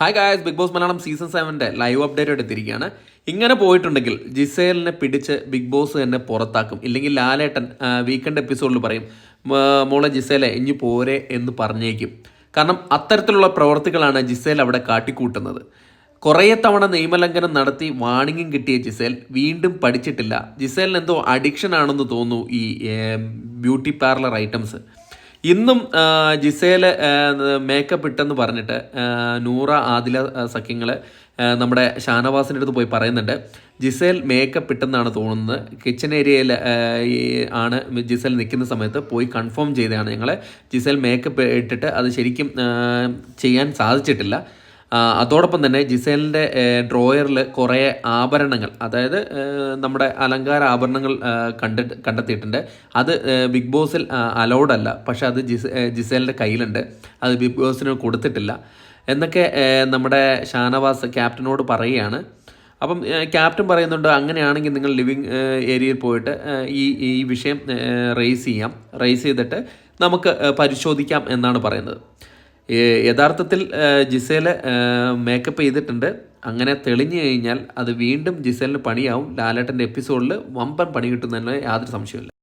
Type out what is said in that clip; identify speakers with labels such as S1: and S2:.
S1: Hi guys Bigg Boss Malayalam season സെവന്റെ live update എടുത്തിരിക്കുകയാണ് ഇങ്ങനെ പോയിട്ടുണ്ടെങ്കിൽ ജിസേലിനെ പിടിച്ച് ബിഗ് ബോസ് തന്നെ പുറത്താക്കും. ഇല്ലെങ്കിൽ ലാലേട്ടൻ വീക്കെൻഡ് എപ്പിസോഡിൽ പറയും മോളെ ജിസേലെ ഇനി പോരെ എന്ന് പറഞ്ഞേക്കും. കാരണം അത്തരത്തിലുള്ള പ്രവർത്തികളാണ് ജിസേൽ അവിടെ കാട്ടിക്കൂട്ടുന്നത്. കുറേ തവണ നിയമലംഘനം നടത്തി വാണിംഗും കിട്ടിയ ജിസേൽ വീണ്ടും പഠിച്ചിട്ടില്ല. ജിസേലിന് എന്തോ അഡിക്ഷൻ ആണെന്ന് തോന്നുന്നു ഈ ബ്യൂട്ടി പാർലർ ഐറ്റംസ് ഇന്നും ജിസേൽ മേക്കപ്പ് ഇട്ടെന്ന് പറഞ്ഞിട്ട് നൂറ ആദില സഖ്യങ്ങളെ നമ്മുടെ ഷാനവാസിന്റെ അടുത്ത് പോയി പറയുന്നുണ്ട്. ജിസേൽ മേക്കപ്പ് ഇട്ടെന്നാണ് തോന്നുന്നത്. കിച്ചൺ ഏരിയയിൽ ആണ് ജിസേൽ നിൽക്കുന്ന സമയത്ത് പോയി കൺഫേം ചെയ്തതാണ് ഞങ്ങൾ ജിസേൽ മേക്കപ്പ് ഇട്ടിട്ട് അത് ശരിക്കും ചെയ്യാൻ സാധിച്ചിട്ടില്ല. അതോടൊപ്പം തന്നെ ജിസേലിന്റെ ഡ്രോയറിൽ കുറേ ആഭരണങ്ങൾ അതായത് നമ്മുടെ അലങ്കാര ആഭരണങ്ങൾ കണ്ട കണ്ടെത്തിയിട്ടുണ്ട്. അത് ബിഗ് ബോസിൽ അലൗഡ് അല്ല പക്ഷെ അത് ജിസ് ജിസേലിന്റെ കയ്യിലുണ്ട്. അത് ബിഗ് ബോസിന് കൊടുത്തിട്ടില്ല. എന്നൊക്കെ നമ്മുടെ ഷാനവാസ് ക്യാപ്റ്റനോട് പറയുകയാണ്. അപ്പം ക്യാപ്റ്റൻ പറയുന്നുണ്ട് അങ്ങനെയാണെങ്കിൽ നിങ്ങൾ ലിവിങ് ഏരിയയിൽ പോയിട്ട് ഈ ഈ വിഷയം റേസ് ചെയ്യാം. റേസ് ചെയ്തിട്ട് നമുക്ക് പരിശോധിക്കാം എന്നാണ് പറയുന്നത്. യഥാർത്ഥത്തിൽ ജിസേൽ മേക്കപ്പ് ചെയ്തിട്ടുണ്ട്. അങ്ങനെ തെളിഞ്ഞു കഴിഞ്ഞാൽ അത് വീണ്ടും ജിസേലിന് പണിയാവും. ലാലേട്ടന്റെ എപ്പിസോഡിൽ വമ്പൻ പണി കിട്ടുന്നതിന് യാതൊരു സംശയമില്ല